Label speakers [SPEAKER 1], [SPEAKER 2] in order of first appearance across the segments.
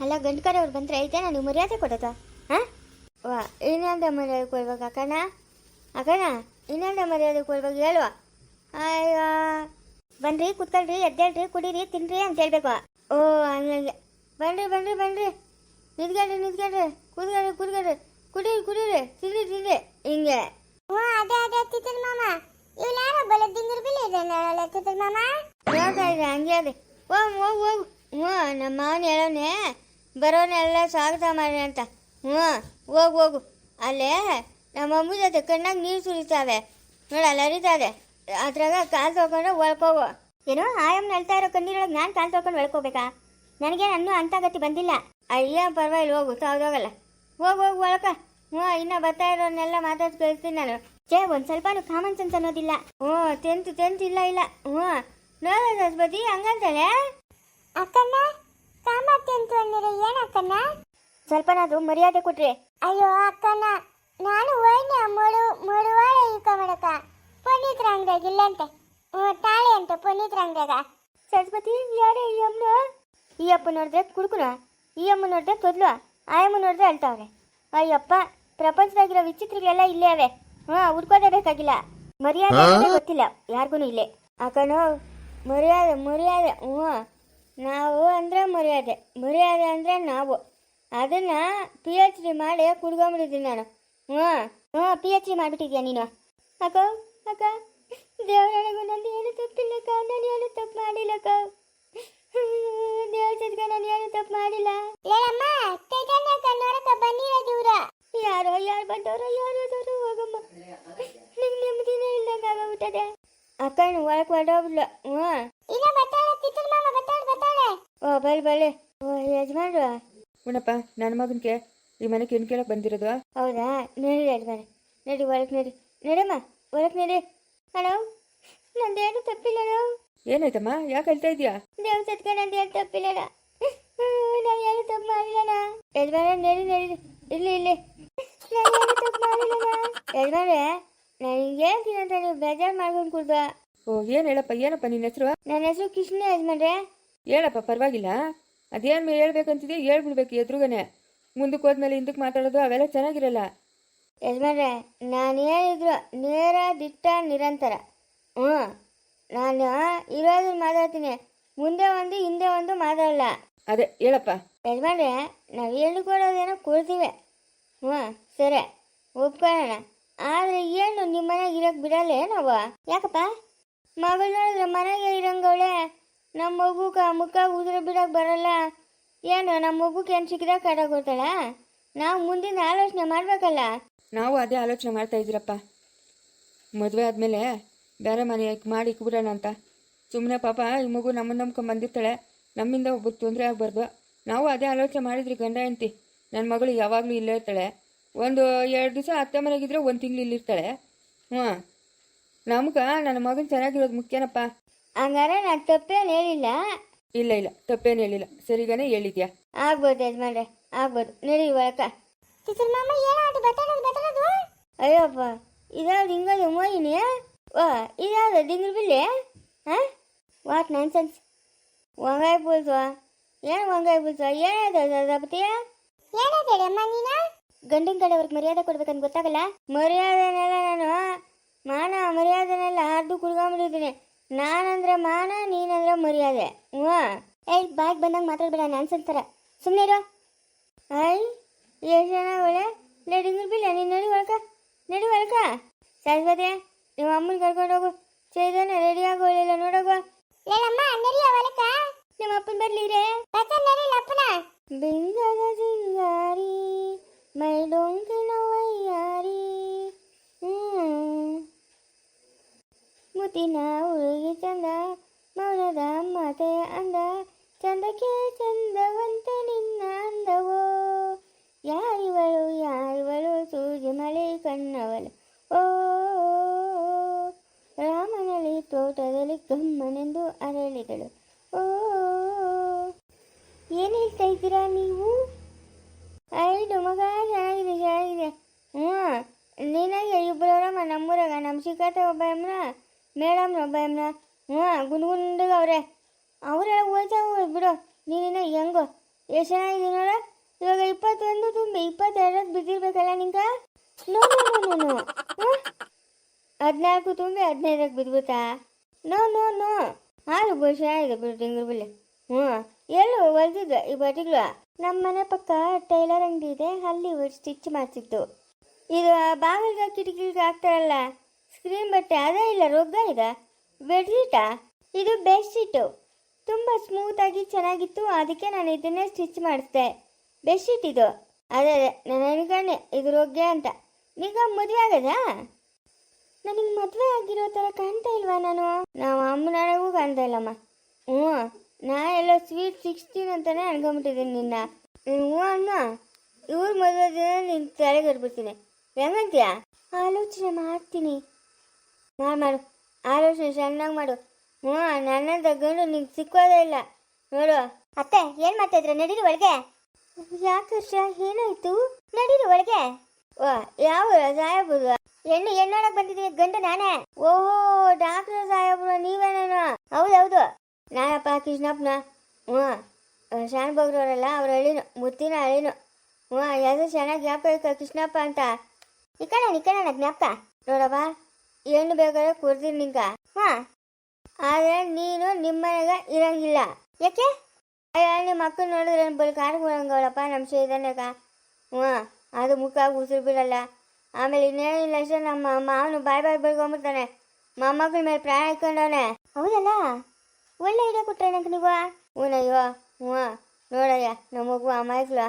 [SPEAKER 1] ಅಲ್ಲ ಗಂಡು ಕಡೆಯವ್ರು ಬಂದರೆ ಇದೇನಾ ನೀವು ಮರ್ಯಾದೆ ಕೊಡೋತಾ ಹಾಂ? ವಾ, ಇನ್ನೊಂದು ಮರ್ಯಾದೆ ಕೊಡ್ಬೇಕು ಅಕ್ಕಣ ಅಕ್ಕನ ಇನ್ನೊಂದು ಮರ್ಯಾದೆ ಕೊಡ್ಬೇಕು, ಹೇಳುವ. ಅಯ್ಯೋ. ಬನ್ರಿ, ಕುತ್ಕೊಳ್ರಿ, ಎದ್ದೇಳ್ರಿ, ಕುಡೀರಿ, ತಿನ್ರಿ ಅಂತ ಹೇಳ್ಬೇಕು. ಓ ಹಂಗೆ ಬನ್ರಿ ಬನ್ರಿ ಬನ್ರಿ. ನಿಂತ್ಕೊಳ್ರಿ ನಿಂತ್ಕೊಳ್ರಿ. ಕುದ್ಕೊಳ್ರಿ ಕೂತ್ಕೊಳ್ರಿ. ಕುಡೀರಿ ಕುಡೀರಿ. ತಿನ್ರಿ ತಿನ್ರಿ. ಹಿಂಗೆ
[SPEAKER 2] ಹ್ಞೂ ಅದೇ ಅದೇ ತಿತ್ತಲ್ ಮಾಮ ಇವ್ರು ಯಾರೋ ಬಲ ದಿಂಗಿರ್ ಬಿಲ್ ಇದೆ ತಿತ್ತಲ್ ಮಾಮ
[SPEAKER 1] ಹೇಳ್ತಾ ಇದ್ರೆ ಹಂಗೆ ಅದೇ ಹೋಗು ಹೋಗು ಹೋಗು ಹ್ಞೂ ನಮ್ಮ ಮಾವನ ಹೇಳೋನೆ ಬರೋನೆಲ್ಲ ಸ್ವಾಗತ ಮಾಡಿ ಅಂತ. ಹ್ಞೂ, ಹೋಗು ಹೋಗು. ಅಲ್ಲೇ ನಮ್ಮ ಅಮ್ಮ ಜೊತೆ ಕಣ್ಣಾಗ ನೀರು ಸುರಿತಾವೆ. ನೋಡಲ್ಲ ಅಲ್ಲಿ ಹರಿತಾದೆ ಅದ್ರಾಗ ಕಾಲು ತೊಗೊಂಡು ಒಳ್ಕೋಗು ಏನೋ ಆಯಮ್ ಹೇಳ್ತಾ ಇರೋ ಕಣ್ಣೀರೊಳಗೆ ನಾನು ಕಾಲು ತೊಗೊಂಡು ಒಳ್ಕೋಬೇಕಾ ನನಗೆ ಅನ್ನೂ ಅಂತ ಗತಿ ಬಂದಿಲ್ಲ. ಅಯ್ಯ, ಪರವಾಗಿಲ್ಲ, ಹೋಗು ತಾವ್ದೋಗಲ್ಲ ಹೋಗು ಹೋಗು ಒಳಕ ಹ್ಞೂ, ಇನ್ನೂ ಬರ್ತಾ ಇರೋನೆಲ್ಲ ಮಾತಾಡಿ ಕೇಳ್ತೀನಿ ನಾನು. ಚೇ ಒಂದು ಸ್ವಲ್ಪನೂ ಕಾಮನ್ ಸೆನ್ಸ್ ಅನ್ನೋದಿಲ್ಲ. ಹ್ಞೂ ಟೆಂತ್ ಟೆಂತ್ ಇಲ್ಲ ಇಲ್ಲ. ಹ್ಞೂ. ನೋಡ ಸರಸ್ವತಿ ಹಂಗಂತಾಳೆ
[SPEAKER 2] ಅಕ್ಕನ್ನ ಕಾಮತ್ತೆ ಅಂತ ಅಂದಿರ ಏನ್ ಅಕ್ಕನ್ನ
[SPEAKER 1] ಸ್ವಲ್ಪನಾದ್ರು ಮರ್ಯಾದೆ ಕೊಟ್ರೆ.
[SPEAKER 2] ಅಯ್ಯೋ ಅಕ್ಕನ ನಾನು ಹೋಯ್ನೆ ಮಡು ಮಡುವಾಳ ಇಳ್ಕ ಮಾಡಕ ಪುನೀತ್ ರಂಗದಾಗ ಇಲ್ಲಂತೆ. ತಾಳೆ ಅಂತ ಪುನೀತ್ ರಂಗದಾಗ.
[SPEAKER 1] ಸರಸ್ವತಿ ಯಾರೇ ಈ ಅಮ್ಮನ? ಈ ಅಪ್ಪ ನೋಡಿದ್ರೆ ಕುಡುಕುನ? ಈ ಅಮ್ಮ ನೋಡಿದ್ರೆ ತೊದ್ಲು? ಆ ಅಮ್ಮ ನೋಡಿದ್ರೆ ಅಳ್ತಾವ್ರೆ? ಅಯ್ಯಪ್ಪ ಪ್ರಪಂಚದಾಗಿರೋ ವಿಚಿತ್ರಗಳೆಲ್ಲ ಇಲ್ಲೇ ಅವೆ. ಹಾ ಹುಡ್ಕೋದೇ ಬೇಕಾಗಿಲ್ಲ ಮರ್ಯಾದೆ ಅನ್ನೋದೇ ಗೊತ್ತಿಲ್ಲ ಯಾರಿಗೂ ಇಲ್ಲೇ. ಅಕ್ಕನೋ ಮರ್ಯಾದೆ ಮರ್ಯಾದೆ. ಹ್ಞೂ ನಾವು ಅಂದ್ರೆ ಮರ್ಯಾದೆ. ಮರ್ಯಾದೆ ಅಂದ್ರೆ ನಾವು. ಅದನ್ನ ಪಿ ಎಚ್ ಡಿ ಮಾಡಿ ಕುಡ್ಕೊಂಬಿಟ್ಟಿದ್ದೀನಿ ನಾನು. ಹ್ಞೂ ಹ್ಞೂ ಪಿ ಎಚ್ ಡಿ ಮಾಡಿಬಿಟ್ಟಿದ್ಯಾ ನೀನು? ಅಕ್ಕ ಅಕ್ಕ ದೇವರನಿಗೂ ನಂದು ಏನು ತಪ್ಪಿಲ್ಲಕ್ಕ ನಾನು ಏನು ತಪ್ಪು ಮಾಡಿಲ್ಲಕ್ಕ ದೇವ್ರ ಜೊತೆಗೆ ನಾನು ಏನು ತಪ್ಪು ಮಾಡಿಲ್ಲ.
[SPEAKER 2] ಲೇಳಮ್ಮ ತೈತನ್ಯ ಕನ್ನೋರಕ ಬನ್ನಿರೋದು ಇವ್ರ.
[SPEAKER 1] ಯಾರೋ ಯಾರು ಬಂದವರು ಯಾರು ಹೋದವರು ಹೋಗಮ್ಮ. ನಿಮ್ಗೆ ನೆಮ್ಮದಿನೇ ಇಲ್ದಂಗೆ ಆಗೋಗ್ಬಿಟ್ಟದೆ. ಅಕ್ಕನ ಒಳಗೆ ಹೊರಡೋಗ್ಬಿಡ್ಲು ಹ್ಞೂ.
[SPEAKER 2] ಇನ್ನ ಬತ್ತಾಳೆ ತಿತ್ತಲ್ ಮಾಮ ಬತ್ತಾಳೆ ಬತ್ತಾಳೆ.
[SPEAKER 1] ಓ ಬಳಿ ಬಳಿ ಓ ಯಜಮಾನ್ರು
[SPEAKER 3] ಉಣಪ್ಪ ನನ್ನ ಮಗನಿಗೆ ಈ ಮನೆಗೆ ಏನು ಕೇಳಕ್ಕೆ ಬಂದಿರೋದು.
[SPEAKER 1] ಹೌದಾ? ನಡಿ ಯಜಮಾನ ನಡಿ. ಒಳಗೆ ನಡಿ. ನಡಮ್ಮ ಒಳಗೆ ನಡಿ. ಅಣ್ಣ ನಂದೇನು ತಪ್ಪಿಲ್ಲ
[SPEAKER 3] ಏನಾಯ್ತಮ್ಮ? ಯಾಕೆ ಹೇಳ್ತಾ ಇದೀಯಾ?
[SPEAKER 1] ದೇವ್ರ ಸತ್ಕ ನಂದೇನು ತಪ್ಪಿಲ್ಲ ನಾನು ಏನು ತಪ್ಪು ಮಾಡಿಲ್ಲಣ್ಣ ಯಜಮಾನ ನಡಿ ನಡಿ. ಇಲ್ಲಿ ಇಲ್ಲಿ. ನಾನು ಏನು ತಪ್ಪು ಮಾಡಿಲ್ಲ ಯಜಮಾನ ನನಗೇನು ತಿನ್ನಂತ ನೀವು ಬೇಜಾರು ಮಾಡ್ಕೊಂಡು ಕುಡ್ದ
[SPEAKER 3] ಓ ಏನು ಹೇಳಪ್ಪ? ಏನಪ್ಪ ನಿನ್ನ ಹೆಸರು?
[SPEAKER 1] ನನ್ನ ಹೆಸರು ಕೃಷ್ಣ ಯಜಮಾನ್ರೆ.
[SPEAKER 3] ಹೇಳಪ್ಪ ಪರವಾಗಿಲ್ಲ. ಅದೇನು ಹೇಳ್ಬೇಕಂತಿದೆ ಹೇಳ್ಬಿಡ್ಬೇಕು ಎದುರುಗನೆ. ಮುಂದಕ್ಕೆ ಹೋದ್ಮೇಲೆ ಹಿಂದಕ್ಕೆ ಮಾತಾಡೋದು ಅವೆಲ್ಲ ಚೆನ್ನಾಗಿರಲ್ಲ.
[SPEAKER 1] ಯಜಮಾನ್ರೆ ನಾನು ಹೇಳಿದ್ರು ನೇರ ದಿಟ್ಟ ನಿರಂತರ. ಹ್ಞೂ ನಾನು ಇರೋದ್ರ ಮಾತಾಡ್ತೀನಿ. ಮುಂದೆ ಒಂದು ಹಿಂದೆ ಒಂದು ಮಾತಾಡಲ್ಲ.
[SPEAKER 3] ಅದೇ ಹೇಳಪ್ಪ.
[SPEAKER 1] ಯಜಮಾನ್ರೆ ನಾವು ಹೇಳಿಕೊಡೋದೇನೋ ಕೊಡ್ತೀವಿ. ಹ್ಞೂ ಸರಿ ಒಪ್ಕೊಳ್ಳೋಣ. ಆದರೆ ಏನು ನಿಮ್ಮ ಮನೆಗೆ ಇರೋಕ್ಕೆ ಬಿಡಲ್ಲ ನಾವು ಯಾಕಪ್ಪ? ಮಗಳು ನೋಡಿದ್ರೆ ಮನೆಗೆ ಇರಂಗವಳೆ ನಮ್ಮ ಮಗು ಮುಖ ಉದುರು ಬಿಡೋಕೆ ಬರಲ್ಲ. ಏನು ನಮ್ಮ ಮಗುಗೆ ಏನು ಸಿಕ್ಕಿದಾಗ ಕಡ ಕೊಡ್ತಾಳ ನಾವು ಮುಂದಿನ ಆಲೋಚನೆ ಮಾಡಬೇಕಲ್ಲ.
[SPEAKER 3] ನಾವು ಅದೇ ಆಲೋಚನೆ ಮಾಡ್ತಾ ಇದ್ದೀರಪ್ಪ. ಮದುವೆ ಆದಮೇಲೆ ಬೇರೆ ಮನೆ ಮಾಡಿ ಇಕ್ಬಿಡೋಣ ಅಂತ. ಸುಮ್ಮನೆ ಪಾಪ ಈ ಮಗು ನಮ್ಮ ನಂಬ್ಕೊಂಡು ಬಂದಿರ್ತಾಳೆ. ನಮ್ಮಿಂದ ಒಬ್ಬರು ತೊಂದರೆ ಆಗಬಾರ್ದು. ನಾವು ಅದೇ ಆಲೋಚನೆ ಮಾಡಿದ್ರಿ ಗಂಡ ಹೆಂಡ್ತಿ. ನನ್ನ ಮಗಳು ಯಾವಾಗಲೂ ಇಲ್ಲೇ ಇರ್ತಾಳೆ. ಒಂದು ಎರಡು ದಿವಸ ಅತ್ತೆ ಮನೆಗಿದ್ರೆ ಒಂದು ತಿಂಗಳು ಇಲ್ಲಿರ್ತಾಳೆ. ಹ್ಞೂ ನಮ್ಗೆ ನನ್ನ ಮಗನ ಚೆನ್ನಾಗಿರೋದು ಮುಖ್ಯನಪ್ಪ.
[SPEAKER 1] ಹಂಗಾರೆ ನಾನು ತಪ್ಪೇನು ಹೇಳಿಲ್ಲ.
[SPEAKER 3] ಇಲ್ಲ ಇಲ್ಲ ತಪ್ಪೇನು ಹೇಳಿಲ್ಲ. ಸರಿಗಾನೇ ಹೇಳಿದ್ಯಾ?
[SPEAKER 1] ಆಗ್ಬೋದು ಯಜಮಾನ್ರೆ ಆಗ್ಬೋದು. ನಡಿ ಒಳಕ. ಅಯ್ಯೋಪ್ಪ ಇದಾವ್ದು ಹಿಂಗದು ಮೋಹಿನಿ ಓ ಇದಾವ್ದು ದಿಂಗ್ಳು ಬಿಲ್ಲೆ? ಹಾಂ? ವಾಟ್ ನನ್ ಸೆನ್ಸ್ ವಂಗಾಯ್ ಬೂಲ್ಸುವ ಏನು ವಂಗಾಯ್ ಬೂಲ್ಸುವ ಏನಾಯ್ತು
[SPEAKER 2] ಅಮ್ಮ ನೀನು?
[SPEAKER 1] ಗಂಡಿನ ಕಡೆಯವ್ರಿಗೆ ಮರ್ಯಾದೆ ಕೊಡ್ಬೇಕಂತ ಗೊತ್ತಾಗಲ್ಲ? ಮರ್ಯಾದೆನೆಲ್ಲ ನಾನು ಮಾನ ಮರ್ಯಾದೆನೆಲ್ಲ ಹಾರ್ದು ಕುಡ್ಕೊಂಬಿಟ್ಟಿದ್ದೀನಿ ನಾನಂದ್ರೆ ಮಾನ ನೀನಂದ್ರೆ ಮರ್ಯಾದೆ. ಹ್ಞೂ ಏಯ್ ಬಾಯ್ಗೆ ಬಂದಂಗೆ ಮಾತಾಡ್ಬೇಡ ನಾನು ಥರ ಸುಮ್ಮನೆ ಇರೋ. ಐ ಎಷ್ಟು ಜನ ಒಳ್ಳೆ ಲೇಡಿ ಬಿಲ್ಲ ನೀನು ನಡಿ ಹೊಳ್ಕ ನಡಿ ಹೊಳ್ಕ ಸರಸ್ವತಿ ನಿಮ್ಮ ಅಮ್ಮನ ಕರ್ಕೊಂಡು ಹೋಗು. ಚೈತನ್ಯ ರೆಡಿ ಆಗೋಳಿಲ್ಲ ನೋಡೋಗು
[SPEAKER 2] ಲೇಳಮ್ಮ ನರಿ ಅವಲಕ
[SPEAKER 1] ನಿಮ್ಮ ಅಪ್ಪನ
[SPEAKER 2] ನರಿ ಲಪ್ಪನ.
[SPEAKER 1] ಬಿಂದದ ಸಿಂಗಾರಿ ಮೈ ಡೊಂಕಿನ ವಯ್ಯಾರಿ. ಮುತ್ತಿನ ಕಣ್ಣವಳು ಓ ರಾಮನಲ್ಲಿ ತೋಟದಲ್ಲಿ ಗಮ್ಮನೆಂದು ಅರಳಿದಳು. ಓ ಏನು ಹೇಳ್ತಾ ಇದ್ದೀರಾ ನೀವು? ಐದು ಮಗ ಚೆನ್ನಾಗಿದೆ ಚೆನ್ನಾಗಿದೆ ಹ್ಞೂ, ನಿನಗೆ ಇಬ್ಬರಮ್ಮ ನಮ್ಮೂರಾಗ ನಮ್ಮ ಶಿಖಾತ ಒಬ್ಬ ಎಮ್ನ ಮೇಡಮ್ ಒಬ್ಬ ಎಮ್ನ ಹ್ಞೂ ಗುಂಡ್ಗುಂಡಗ ಅವ್ರೆ ಅವರೆಲ್ಲ ಹೋಯ್ತಾವ ಬಿಡು. ನೀನಿನ್ನ ಹೆಂಗೋ. ಎಷ್ಟು ನೋಡ. ಇವಾಗ ಇಪ್ಪತ್ತೊಂದು ತುಂಬಿ ಇಪ್ಪತ್ತೆರಡಕ್ಕೆ ಬಿದ್ದಿರ್ಬೇಕಲ್ಲ ನಿಂಗ? ನೋ ನೋ ನೋ ಹದಿನಾಲ್ಕು ತುಂಬಿ ಹದಿನೈದಕ್ಕೆ ಬಿದ್ಬಿಟ್ಟಾ? No no no. ಹಾಲು ಬಹುಶಃ ಆಗಿದೆ ಬಿಡು ತಿಂಗಳು ಬಿಲ್ಲಿ ಹ್ಞೂ. ಎಲ್ಲೂ ಹೊಲ್ದಿದ್ದ ಈ ಬಟ್ಟೆಗಳು ನಮ್ಮ ಮನೆ ಪಕ್ಕ ಟೈಲರ್ ಅಂಗಡಿ ಇದೆ, ಅಲ್ಲಿ ಸ್ಟಿಚ್ ಮಾಡ್ತಿತ್ತು. ಇದು ಬಾಗಿಲ್ಗೆ ಕಿಟಕಿಗೆ ಹಾಕ್ತಾರಲ್ಲ ಸ್ಕ್ರೀನ್ ಬಟ್ಟೆ, ಅದೇ ಇಲ್ಲ ರೋಗ ಇದೆ ಬೆಡ್ಶೀಟಾ ಇದು ಬೆಡ್ಶೀಟು ತುಂಬ ಸ್ಮೂತಾಗಿ ಚೆನ್ನಾಗಿತ್ತು, ಅದಕ್ಕೆ ನಾನು ಇದನ್ನೇ ಸ್ಟಿಚ್ ಮಾಡಿಸ್ದೆ. ಬೆಡ್ಶೀಟ್ ಇದು. ಅದೇ ನನ್ನ ನಾನು ಇದು ರೋಗ್ಯ ಅಂತ. ನಿಂಗ ಮದುವೆ ಆಗದಾ? ನನಗೆ ಮದುವೆ ಆಗಿರೋ ಥರ ಕಾಣ್ತಾ ಇಲ್ವಾ ನಾನು? ನಾವು ಅಮ್ಮನಗೂ ಕಾಣ್ತಾ ಇಲ್ಲಮ್ಮ. ಹ್ಞೂ ನಾ ಎಲ್ಲ ಸ್ವೀಟ್ ಸಿಕ್ಸ್ಟೀನ್ ಅಂತಾನೆ ಅನ್ಕೊಂಬಿಟ್ಟಿದ್ದೀನಿ ನಿನ್ನ. ನೀನು ಹ್ಞೂ ಅಣ್ಣ? ಇವ್ರ ಮದುವೆ ದಿನ ನಿನ್ನ ತಲೆಗೆ ಇಟ್ಬಿಡ್ತೀನಿ ಹೆಂಗಂತೀಯ? ಆಲೋಚನೆ ಮಾಡ್ತೀನಿ. ಮಾಡು ಮಾಡು. ಆಲೋಚನೆ ಚೆನ್ನಾಗಿ ಮಾಡು. ಹ್ಞೂ ನನ್ನ ತಗೊಂಡು ನಿಂಗೆ ಸಿಕ್ಕೋದೇ ಇಲ್ಲ. ನೋಡು.
[SPEAKER 2] ಅತ್ತೆ, ಏನು ಮಾಡ್ತಾ ಇದ್ರ? ನಡೀರಿ ಒಳಗೆ.
[SPEAKER 1] ಯಾಕೆ ಏನಾಯ್ತು? ನಡೀರಿ ಒಳಗೆ. ಓ, ಯಾವ ಸಾಹೇಬ್ರು
[SPEAKER 2] ಹೆಣ್ಣು ಹೆಣ್ಣೋಡಕ್ ಬಂದಿದ್ದೀವಿ ಗಂಡು ನಾನೇ.
[SPEAKER 1] ಓಹೋ, ಡಾಕ್ಟರ್ ಸಾಹೇಬ್ರು ನೀವೇನೇನು ಹೌದೌದು. ನಾನಪ್ಪ ಕೃಷ್ಣಪ್ಪನ. ಹ್ಞೂ. ಶಾನ್ ಬಗ್ರವರಲ್ಲ, ಅವ್ರ ಹಳ್ಳಿನು, ಮುತ್ತಿನ ಹಳ್ಳಿನು. ಹ್ಞೂ, ಯಾವುದು ಚೆನ್ನಾಗಿ ಜ್ಞಾಪಕ ಕೃಷ್ಣಪ್ಪ ಅಂತ.
[SPEAKER 2] ಇಕ್ಕಣ ನಿಕ್ಕಣ ಜ್ಞಾಪಕ.
[SPEAKER 1] ನೋಡಪ್ಪ, ಹೆಣ್ಣು ಬೇಕಾದ್ರೆ ಕೊಡ್ತೀನಿ ನಿಂಗ.
[SPEAKER 2] ಹಾ
[SPEAKER 1] ಆದರೆ ನೀನು ನಿಮ್ಮನೆಗೆ ಇರಂಗಿಲ್ಲ.
[SPEAKER 2] ಯಾಕೆ?
[SPEAKER 1] ಅಯ್ಯ ಮಕ್ಕಳು ನೋಡಿದ್ರೆ ಬಲ್ ಕಾಡು ನಮ್ ನಮ್ಮ ಸೇದನಕ ಹ್ಞೂ, ಅದು ಮುಖ ಉಸಿರು ಬಿಡಲ್ಲ ಆಮೇಲೆ ಇನ್ನೇನಿಲ್ಲ ಅಷ್ಟೇ, ನಮ್ಮ ಮಾವನು ಬಾಯ್ ಬಾಯ್ ಬೆಳ್ಕೊಂಬಿಡ್ತಾನೆ ಮೊಮ್ಮಕ್ಕಳ ಮೇಲೆ ಪ್ರಾಣ ಇಟ್ಕೊಂಡವನೆ.
[SPEAKER 2] ಹೌದಲ್ಲ? ಒಳ್ಳೆ ಐಡಿಯಾ ಕೊಟ್ರೆ ನಂಗೆ ನೀವು?
[SPEAKER 1] ಹ್ಞೂನಯ್ಯೋ ಹ್ಞೂ. ನೋಡಯ್ಯ, ನಮ್ಮ ಮಗು ಅಮಾಯಕಲು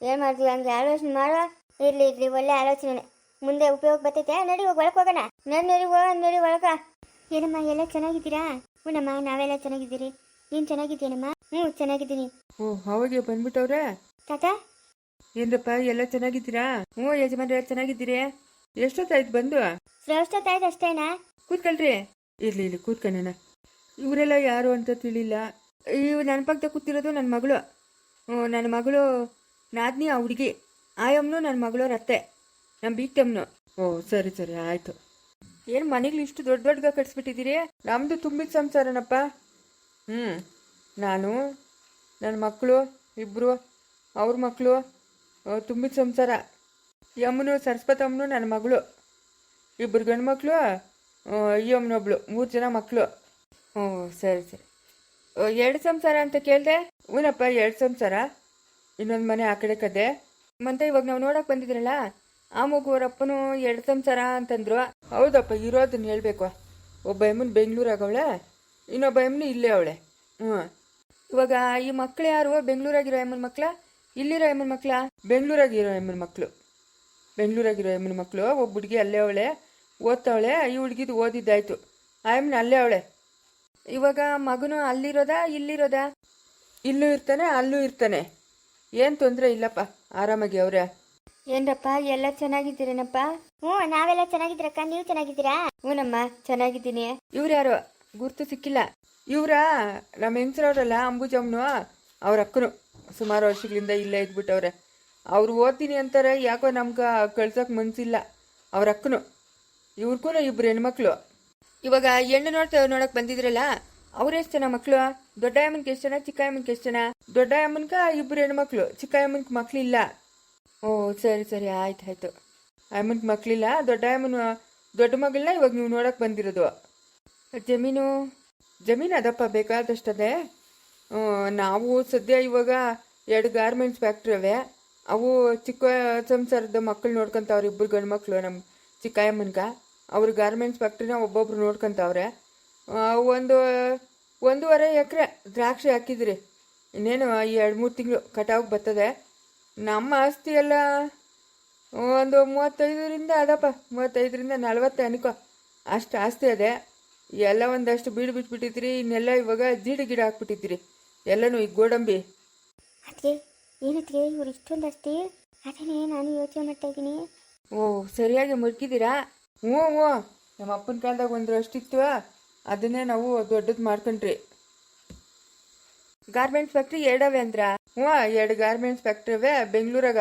[SPEAKER 1] ಏನು ಮಾಡ್ತೀವಿ, ಹಂಗೆ ಆಲೋಚನೆ ಮಾಡುವ
[SPEAKER 2] ಇರ್ಲಿ, ಇರಲಿ, ಒಳ್ಳೆ ಆಲೋಚನೆ. ಮುಂದೆ ಉಪಯೋಗ ಬರ್ತೈತೆ, ನಡಿ ಒಳಗೆ ಹೋಗೋಣ.
[SPEAKER 1] ನನ್ನ ನಡಿ ಹೋಗ ನಡಿ ಒಳಕ
[SPEAKER 2] ಏನಮ್ಮ, ಎಲ್ಲ ಚೆನ್ನಾಗಿದ್ದೀರಾ? ಹ್ಞೂನಮ್ಮ, ನಾವೆಲ್ಲ ಚೆನ್ನಾಗಿದ್ದೀರಿ. ನೀನು ಚೆನ್ನಾಗಿದ್ದೀನಮ್ಮ ಹ್ಞೂ ಚೆನ್ನಾಗಿದ್ದೀನಿ.
[SPEAKER 3] ಓ ಅವಾಗೆ ಬಂದ್ಬಿಟ್ಟವ್ರೆ?
[SPEAKER 2] ತಾತ?
[SPEAKER 3] ಏನ್ರಪ್ಪ ಎಲ್ಲ ಚೆನ್ನಾಗಿದ್ದೀರಾ? ಹ್ಞೂ ಯಜಮಾನ್ರೆ ಚೆನ್ನಾಗಿದ್ದೀರಿ? ಎಷ್ಟೊತ್ತಾಯ್ತು ಬಂದು?
[SPEAKER 2] ಎಷ್ಟೊತ್ತಾಯ್ತು ಅಷ್ಟೇನಾ?
[SPEAKER 3] ಕೂತ್ಕೊಳ್ರಿ. ಇರ್ಲಿ ಇಲ್ಲಿ ಕೂತ್ಕೊಳ್ಳೋಣ. ಇವರೆಲ್ಲ ಯಾರು ಅಂತ ತಿಳಿಲ್ಲ. ಇವ್ ನನ್ನ ಪಕ್ಕದ ಕೂತಿರೋದು ನನ್ನ ಮಗಳು. ಹ್ಞೂ ನನ್ನ ಮಗಳು ನಾದ್ನಿ ಆ ಹುಡುಗಿ. ಆಯಮ್ನು ನನ್ನ ಮಗಳವ್ರ ಅತ್ತೆ. ನಮ್ಮ ಬೀಟಮ್ನು ಓ ಸರಿ ಸರಿ ಆಯಿತು. ಏನು ಮನೆಗಳು ಇಷ್ಟು ದೊಡ್ಡ ದೊಡ್ಡಗ ಕಟ್ಸ್ಬಿಟ್ಟಿದ್ದೀರಿ? ನಮ್ಮದು ತುಂಬಿದ ಸಂಸಾರನಪ್ಪ. ಹ್ಞೂ ನಾನು ನನ್ನ ಮಕ್ಕಳು ಇಬ್ಬರು ಅವ್ರ ಮಕ್ಕಳು ತುಂಬಿದ ಸಂಸಾರ. ಯಮ್ಮನು ಸರಸ್ವತಮ್ಮನು ನನ್ನ ಮಗಳು. ಇಬ್ಬರು ಗಂಡು ಮಕ್ಕಳು ಅಯ್ಯಮ್ಮನೊಬ್ಳು ಮೂರು ಜನ ಮಕ್ಕಳು ಹ್ಞೂ ಸರಿ ಸರಿ. ಎರಡು ಸಂಸಾರ ಅಂತ ಕೇಳಿದೆ? ಹ್ಞೂನಪ್ಪ ಎರಡು ಸಂಸಾರ. ಇನ್ನೊಂದು ಮನೆ ಆ ಕಡೆ ಕದೆ ಮತ್ತೆ ಇವಾಗ ನಾವು ನೋಡಕ್ಕೆ ಬಂದಿದ್ರಲ್ಲ, ಆ ಮಗು ಅವರಪ್ಪನು ಎರಡು ಸಂಸಾರ ಅಂತಂದ್ರು. ಹೌದಪ್ಪ ಇರೋದನ್ನ ಹೇಳ್ಬೇಕು. ಒಬ್ಬ ಯಮ್ಮನ್ ಬೆಂಗಳೂರಾಗವಳೆ ಇನ್ನೊಬ್ಬ ಎಮ್ಮನು ಇಲ್ಲೇ ಅವಳೆ. ಹ್ಞೂ ಇವಾಗ ಈ ಮಕ್ಳು ಯಾರು? ಬೆಂಗಳೂರಾಗಿರೋ ಎಮ್ಮನ ಮಕ್ಳ? ಇಲ್ಲಿರೋ ಎಮ್ಮನ ಮಕ್ಳ? ಬೆಂಗಳೂರಾಗಿರೋ ಎಮ್ಮನ ಮಕ್ಕಳು ಬೆಂಗಳೂರಾಗಿರೋ ಎಮ್ಮನ ಮಕ್ಕಳು ಒಬ್ಬ ಹುಡುಗಿ ಅಲ್ಲೇ ಅವಳೆ ಓದ್ತಾವಳೆ ಈ ಹುಡುಗಿದು ಓದಿದ್ದಾಯ್ತು. ಆ ಎಮ್ಮನ ಅಲ್ಲೇ ಅವಳೆ. ಇವಾಗ ಮಗನು ಅಲ್ಲಿರೋದಾ ಇಲ್ಲಿರೋದಾ? ಇಲ್ಲೂ ಇರ್ತಾನೆ ಅಲ್ಲೂ ಇರ್ತಾನೆ. ಏನು ತೊಂದರೆ ಇಲ್ಲಪ್ಪ ಆರಾಮಾಗಿ ಅವರೇ.
[SPEAKER 1] ಏನ್ರಪ್ಪ ಎಲ್ಲ ಚೆನ್ನಾಗಿದ್ದೀರೇನಪ್ಪ?
[SPEAKER 2] ಹ್ಞೂ ನಾವೆಲ್ಲ ಚೆನ್ನಾಗಿದ್ದೀರಕ್ಕ ನೀವು ಚೆನ್ನಾಗಿದ್ದೀರಾ?
[SPEAKER 1] ಹ್ಞೂನಮ್ಮ ಚೆನ್ನಾಗಿದ್ದೀನಿ.
[SPEAKER 3] ಇವ್ರು ಯಾರು? ಗುರ್ತು ಸಿಕ್ಕಿಲ್ಲ ಇವರ ನಮ್ಮ ಹೆಂಗಸರವ್ರಲ್ಲ ಅಂಬುಜಮ್ನು ಅವ್ರ ಅಕ್ಕನು. ಸುಮಾರು ವರ್ಷಗಳಿಂದ ಇಲ್ಲೇ ಇದ್ಬಿಟ್ಟವ್ರೆ. ಅವ್ರು ಓದ್ತೀನಿ ಅಂತಾರೆ, ಯಾಕೋ ನಮ್ಗೆ ಕಳ್ಸೋಕೆ ಮನಸ್ಸಿಲ್ಲ ಅವ್ರ ಅಕ್ಕನು. ಇವ್ರಿಗೂ ಇಬ್ಬರು ಹೆಣ್ಮಕ್ಳು. ಇವಾಗ ಹೆಣ್ಣು ನೋಡ್ತಾ ನೋಡಕ್ ಬಂದಿದ್ರಲ್ಲ ಅವ್ರೆಷ್ಟು ಜನ ಮಕ್ಕಳು ದೊಡ್ಡ ಅಮ್ಮನ್ಗೆ ಎಷ್ಟು ಜನ ಚಿಕ್ಕ ಅಮ್ಮನ್ಗೆ ಎಷ್ಟು ಜನ? ದೊಡ್ಡ ಅಮ್ಮನ್ಕ ಇಬ್ಬರು ಹೆಣ್ಮಕ್ಳು ಚಿಕ್ಕ ಅಮ್ಮನ್ಗೆ ಮಕ್ಳಿಲ್ಲ. ಓ, ಸರಿ ಸರಿ, ಆಯ್ತು ಆಯ್ತು. ಅಮ್ಮನ್ಗೆ ಮಕ್ಳಿಲ್ಲ ದೊಡ್ಡ ಅಮ್ಮನ ದೊಡ್ಡ ಮಗಳನ್ನ ಇವಾಗ ನೀವು ನೋಡಕ್ ಬಂದಿರೋದು. ಜಮೀನು ಜಮೀನು ಅದಪ್ಪ ಬೇಕಾದಷ್ಟದೆ. ನಾವು ಸದ್ಯ ಇವಾಗ ಎರಡು ಗಾರ್ಮೆಂಟ್ಸ್ ಫ್ಯಾಕ್ಟ್ರಿ ಅವೆ. ಅವು ಚಿಕ್ಕ ಸಂಸಾರದ ಮಕ್ಕಳು ನೋಡ್ಕೊಂತವ್ರೆ ಇಬ್ಬರು ಗಂಡು ಮಕ್ಕಳು ನಮ್ಮ ಚಿಕ್ಕಾಯಮ್ಮನ್ಗ. ಅವ್ರ ಗಾರ್ಮೆಂಟ್ಸ್ ಫ್ಯಾಕ್ಟ್ರಿನ ಒಬ್ಬೊಬ್ರು ನೋಡ್ಕೊಂತವ್ರೆ. ಒಂದು, ಒಂದೂವರೆ ಎಕರೆ ದ್ರಾಕ್ಷಿ ಹಾಕಿದ್ರಿ. ಇನ್ನೇನು ಈ ಎರಡು ಮೂರು ತಿಂಗಳು ಕಟಾವಿಗೆ ಬರ್ತದೆ. ನಮ್ಮ ಆಸ್ತಿ ಎಲ್ಲ ಒಂದು ಮೂವತ್ತೈದರಿಂದ ಅದಪ್ಪ, ಮೂವತ್ತೈದರಿಂದ ನಲ್ವತ್ತು ಅನ್ಕೋ. ಅಷ್ಟು ಆಸ್ತಿ ಅದೇ. ಎಲ್ಲ ಒಂದಷ್ಟು ಬೀಡು ಬಿಟ್ಬಿಟ್ಟಿದ್ರಿ ಇನ್ನೆಲ್ಲ ಇವಾಗ ಜೀಡಿ ಗಿಡ ಹಾಕ್ಬಿಟ್ಟಿದ್ರಿ. ಎಲ್ಲನೂ ಈಗ ಗೋಡಂಬಿ.
[SPEAKER 2] ಅದಕ್ಕೆ ಏನತ್ಗೆ ಇವ್ರು ಇಷ್ಟೊಂದು ಅಷ್ಟೇ? ಅದನ್ನೇ ನಾನು ಯೋಚನೆ ಮಾಡ್ತಾ ಇದ್ದೀನಿ.
[SPEAKER 3] ಓ ಸರಿಯಾಗಿ ಮುರ್ಕಿದ್ದೀರಾ? ಹ್ಞೂ ಹ್ಞೂ. ನಮ್ಮ ಅಪ್ಪನ ಕಾಲದಾಗ ಒಂದು ಅಷ್ಟಿತ್ತು ಅದನ್ನೇ ನಾವು ದೊಡ್ಡದು ಮಾಡ್ಕೊಂಡ್ರಿ. ಗಾರ್ಮೆಂಟ್ಸ್ ಫ್ಯಾಕ್ಟ್ರಿ ಎರಡವೆ ಅಂದ್ರ? ಹ್ಞೂ ಎರಡು ಗಾರ್ಮೆಂಟ್ಸ್ ಫ್ಯಾಕ್ಟ್ರಿ ಅವೆ ಬೆಂಗಳೂರಾಗ.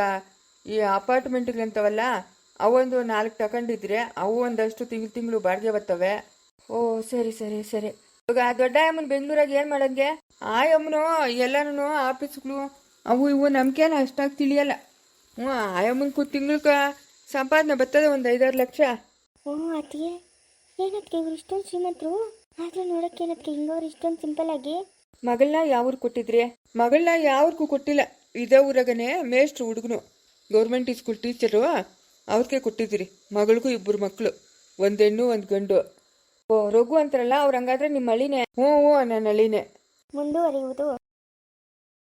[SPEAKER 3] ಈ ಅಪಾರ್ಟ್ಮೆಂಟ್ಗಳಂತವಲ್ಲ ಅವೊಂದು ನಾಲ್ಕು ತಗೊಂಡಿದ್ರೆ ಅವು ಒಂದಷ್ಟು ತಿಂಗ್ಳು ತಿಂಗಳು ಬಾಡಿಗೆ ಬರ್ತವೆ. ಓ ಸರಿ ಸರಿ ಸರಿ. ಇವಾಗ ದೊಡ್ಡ ಅಮ್ಮನ ಬೆಂಗಳೂರಾಗ ಏನು ಮಾಡಂಗೆ? ಆ ಅಮ್ಮನು ಎಲ್ಲನೂ ಆಫೀಸ್ಗಳು ಅವು ಇವು ನಮ್ಗೇನು ಅಷ್ಟಾಗಿ ತಿಳಿಯಲ್ಲ. ಹ್ಞೂ ಕೂ ತಿಂಗ್ಳಿಗೆ ಸಂಪಾದನೆ ಬರ್ತದೆ ಒಂದು ಐದಾರು ಲಕ್ಷ.
[SPEAKER 1] ಓ ಅತಿಯೇ ಏನಕ್ಕೆ ಇವ್ರು ಇಷ್ಟೊಂದು ಶ್ರೀಮಂತರು? ಆದ್ರೆ ನೋಡಕ್ಕೆ ಏನತ್ಗೆ ಹಿಂಗವ್ರು ಇಷ್ಟೊಂದು ಸಿಂಪಲ್ ಆಗಿ?
[SPEAKER 3] ಮಗಳನ್ನ ಯಾವ್ರು ಕೊಟ್ಟಿದ್ರಿ? ಮಗಳನ್ನ ಯಾವ್ರಿಗೂ ಕೊಟ್ಟಿಲ್ಲ. ಇದೇ ಊರಾಗನೆ ಮೇಷ್ಟ್ರು ಹುಡುಗನು ಗೌರ್ಮೆಂಟ್ ಸ್ಕೂಲ್ ಟೀಚರು ಅವ್ರಿಗೆ ಕೊಟ್ಟಿದ್ದೀರಿ. ಮಗಳಿಗೂ ಇಬ್ಬರು ಮಕ್ಕಳು ಒಂದು ಹೆಣ್ಣು ಒಂದು ಗಂಡು. ಓ ರಘು ಅಂತಾರಲ್ಲ ಅವ್ರ ಹಂಗಾದ್ರೆ ನಿಮ್ಮ ಅಳಿನೇ ಹ್ಞೂ ಹ್ಞೂ ನನ್ನ ಅಳಿನೇ
[SPEAKER 1] ಮುಂದುವರಿಯುವುದು.